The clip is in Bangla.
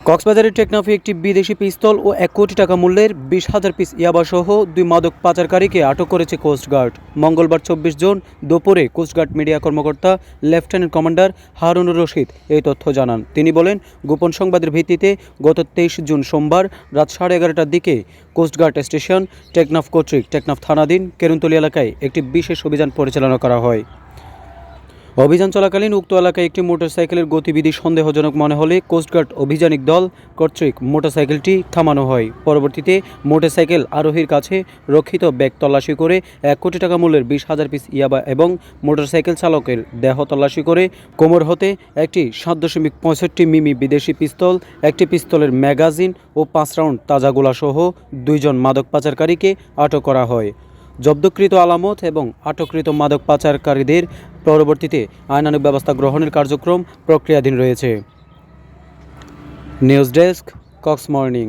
কক্সবাজারের টেকনাফে একটি বিদেশি পিস্তল ও এক কোটি টাকা মূল্যের বিশ হাজার পিস ইয়াবাসহ দুই মাদক পাচারকারীকে আটক করেছে কোস্টগার্ড মঙ্গলবার চব্বিশ জুন দুপুরে কোস্টগার্ড মিডিয়া কর্মকর্তা লেফটেন্যান্ট কমান্ডার হারুনুর রশিদ এই তথ্য জানান। তিনি বলেন, গোপন সংবাদের ভিত্তিতে গত তেইশ জুন সোমবার রাত সাড়ে এগারোটার দিকে কোস্টগার্ড স্টেশন টেকনাফ কর্তৃক টেকনাফ থানাধীন কেরুন্তলি এলাকায় একটি বিশেষ অভিযান পরিচালনা করা হয়। অভিযান চলাকালীন উক্ত এলাকায় একটি মোটরসাইকেলের গতিবিধি সন্দেহজনক মনে হলে কোস্টগার্ড অভিযানিক দল কর্তৃক মোটরসাইকেলটি থামানো হয়। পরবর্তীতে মোটরসাইকেল আরোহীর কাছে রক্ষিত ব্যাগ তল্লাশি করে এক কোটি টাকা মূল্যের বিশ হাজার পিস ইয়াবা এবং মোটরসাইকেল চালকের দেহ তল্লাশি করে কোমর হতে একটি সাত দশমিক পঁয়ষট্টি মিমি বিদেশি পিস্তল, একটি পিস্তলের ম্যাগাজিন ও পাঁচ রাউন্ড তাজা গোলাসহ দুইজন মাদক পাচারকারীকে আটক করা হয়। জব্দকৃত আলামত এবং আটককৃত মাদক পাচারকারীদের পরবর্তীতে আইনানুক ব্যবস্থা গ্রহণের কার্যক্রম প্রক্রিয়াধীন রয়েছে। News desk Cox morning.